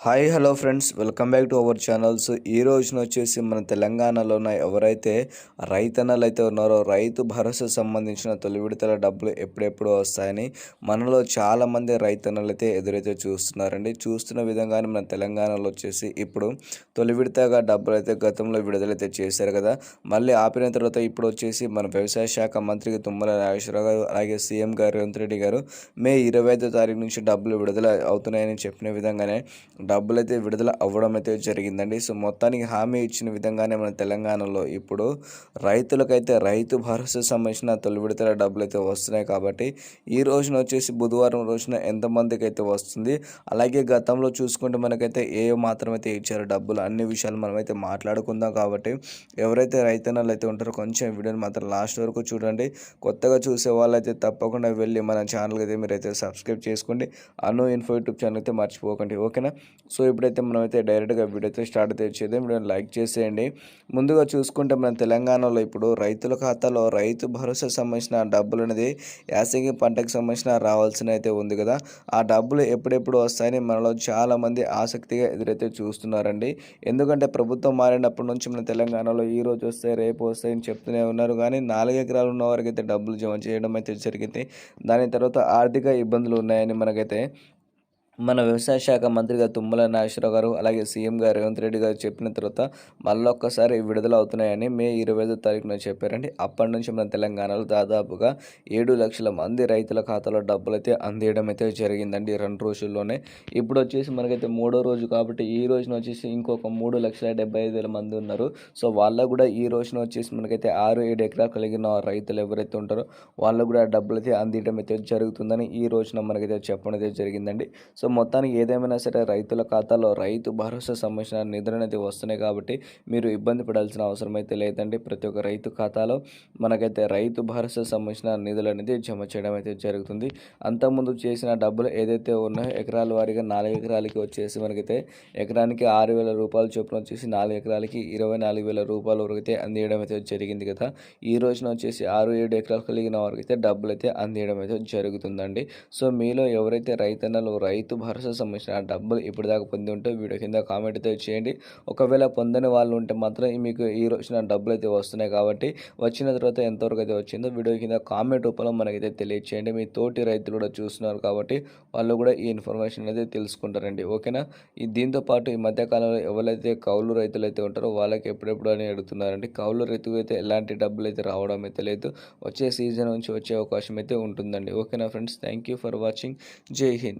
Hi hello friends. Welcome back to our channels ఈ రోజున వచ్చేసి మన తెలంగాణలో ఉన్న ఎవరైతే రైతన్నలు అయితే ఉన్నారో రైతు భరోసా సంబంధించిన తొలి విడతల డబ్బులు ఎప్పుడెప్పుడు వస్తాయని మనలో చాలామంది రైతన్నలు అయితే ఎదురైతే చూస్తున్నారండి. చూస్తున్న విధంగానే మన తెలంగాణలో వచ్చేసి ఇప్పుడు తొలి విడతగా డబ్బులు అయితే గతంలో విడుదలైతే చేశారు కదా. మళ్ళీ ఆపిన తర్వాత ఇప్పుడు వచ్చేసి మన వ్యవసాయ శాఖ మంత్రికి తుమ్మల నాగేశ్వరరావు గారు అలాగే సీఎం గారు రేవంత్ రెడ్డి గారు మే ఇరవై ఐదో తారీఖు నుంచి డబ్బులు విడుదల అవుతున్నాయని చెప్పిన విధంగానే డబ్బులు అయితే విడుదల అవ్వడం అయితే జరిగిందండి. సో మొత్తానికి హామీ ఇచ్చిన విధంగానే మన తెలంగాణలో ఇప్పుడు రైతులకైతే రైతు భరోసా సంబంధించిన తొలి విడతల డబ్బులు అయితే వస్తున్నాయి కాబట్టి ఈ రోజున వచ్చేసి బుధవారం రోజున ఎంతమందికి అయితే వస్తుంది అలాగే గతంలో చూసుకుంటే మనకైతే ఏ మాత్రం అయితే ఇచ్చారు డబ్బులు అన్ని విషయాలు మనమైతే మాట్లాడుకుందాం కాబట్టి ఎవరైతే రైతన్నలు అయితే ఉంటారో కొంచెం వీడియోని మాత్రం లాస్ట్ వరకు చూడండి. కొత్తగా చూసే వాళ్ళైతే తప్పకుండా వెళ్ళి మన ఛానల్కి అయితే మీరైతే సబ్స్క్రైబ్ చేసుకోండి. అను ఇన్ఫో యూట్యూబ్ ఛానల్ అయితే మర్చిపోకండి. ఓకేనా? సో ఇప్పుడైతే మనమైతే డైరెక్ట్గా వీడియోతో స్టార్ట్ అయితే చేద్దాం. వీడియోని లైక్ చేసేయండి. ముందుగా చూసుకుంటే మన తెలంగాణలో ఇప్పుడు రైతుల ఖాతాలో రైతు భరోసా సంబంధించిన డబ్బులు అనేది యాసంగి పంటకు సంబంధించిన రావాల్సిన అయితే ఉంది కదా. ఆ డబ్బులు ఎప్పుడెప్పుడు వస్తాయని మనలో చాలామంది ఆసక్తిగా ఎదురైతే చూస్తున్నారండి. ఎందుకంటే ప్రభుత్వం మారినప్పటి నుంచి మన తెలంగాణలో ఈ రోజు వస్తాయి రేపు వస్తాయని చెప్తూనే ఉన్నారు. కానీ నాలుగు ఎకరాలు ఉన్న వారికి అయితే డబ్బులు జమ చేయడం అయితే జరిగింది. దాని తర్వాత ఆర్థిక ఇబ్బందులు ఉన్నాయని మనకైతే మన వ్యవసాయ శాఖ మంత్రిగా తుమ్మల నాగేశ్వరరావు గారు అలాగే సీఎం గారు రేవంత్ రెడ్డి గారు చెప్పిన తర్వాత మళ్ళొక్కసారి విడుదల అవుతున్నాయని మే ఇరవై ఐదో తారీఖున చెప్పారండి. అప్పటి నుంచి మన తెలంగాణలో దాదాపుగా ఏడు లక్షల మంది రైతుల ఖాతాలో డబ్బులు అయితే అందేయడం అయితే జరిగిందండి రెండు రోజుల్లోనే. ఇప్పుడు వచ్చేసి మనకైతే మూడో రోజు కాబట్టి ఈ రోజున వచ్చేసి ఇంకొక మూడు లక్షల డెబ్బై ఐదు వేల మంది ఉన్నారు. సో వాళ్ళకు కూడా ఈ రోజున వచ్చేసి మనకైతే ఆరు ఏడు ఎకరాలు కలిగిన రైతులు ఎవరైతే ఉంటారో వాళ్ళకు కూడా డబ్బులు అయితే అందియడం అయితే జరుగుతుందని ఈ రోజున మనకైతే చెప్పడం అయితే జరిగిందండి. సో మొత్తానికి ఏదేమైనా సరే రైతుల ఖాతాలో రైతు భరోసా సంబంధించిన నిధులు అనేది వస్తున్నాయి కాబట్టి మీరు ఇబ్బంది పడాల్సిన అవసరం అయితే లేదండి. ప్రతి ఒక్క రైతు ఖాతాలో మనకైతే రైతు భరోసా సంబంధించిన నిధులు అనేది జమ చేయడం అయితే జరుగుతుంది. అంతకుముందు చేసిన డబ్బులు ఏదైతే ఉన్నాయో ఎకరాల వారీగా నాలుగు ఎకరాలకి వచ్చేసి మనకైతే ఎకరానికి ఆరు వేల రూపాయలు చొప్పున వచ్చేసి నాలుగు ఎకరాలకి ఇరవై నాలుగు వేల రూపాయల వరకు అయితే అందియడం అయితే జరిగింది కదా. ఈ రోజున వచ్చేసి ఆరు ఏడు ఎకరాలు కలిగిన వారికి అయితే డబ్బులు అయితే అందియడం అయితే జరుగుతుందండి. సో మీలో ఎవరైతే రైతన్నలు రైతు భరోసా సంబంధించిన డబ్బులు ఇప్పటిదాకా పొంది ఉంటే వీడియో కింద కామెంట్ అయితే చేయండి. ఒకవేళ పొందని వాళ్ళు ఉంటే మాత్రం మీకు ఈ రోజున డబ్బులు అయితే వస్తున్నాయి కాబట్టి వచ్చిన తర్వాత ఎంతవరకు అయితే వచ్చిందో వీడియో కింద కామెంట్ రూపంలో మనకైతే తెలియచేయండి. మీ తోటి రైతులు కూడా చూస్తున్నారు కాబట్టి వాళ్ళు కూడా ఈ ఇన్ఫర్మేషన్ అయితే తెలుసుకుంటారండి. ఓకేనా? ఈ దీంతో పాటు ఈ మధ్యకాలంలో ఎవరైతే కౌలు రైతులు అయితే ఉంటారో వాళ్ళకి ఎప్పుడెప్పుడు అని అడుగుతున్నారండి కౌలు రైతుకు అయితే ఎలాంటి డబ్బులు అయితే రావడం అయితే లేదు. వచ్చే సీజన్ నుంచి వచ్చే అవకాశం అయితే ఉంటుందండి. ఓకేనా friends? Thank you for watching. జై హింద్.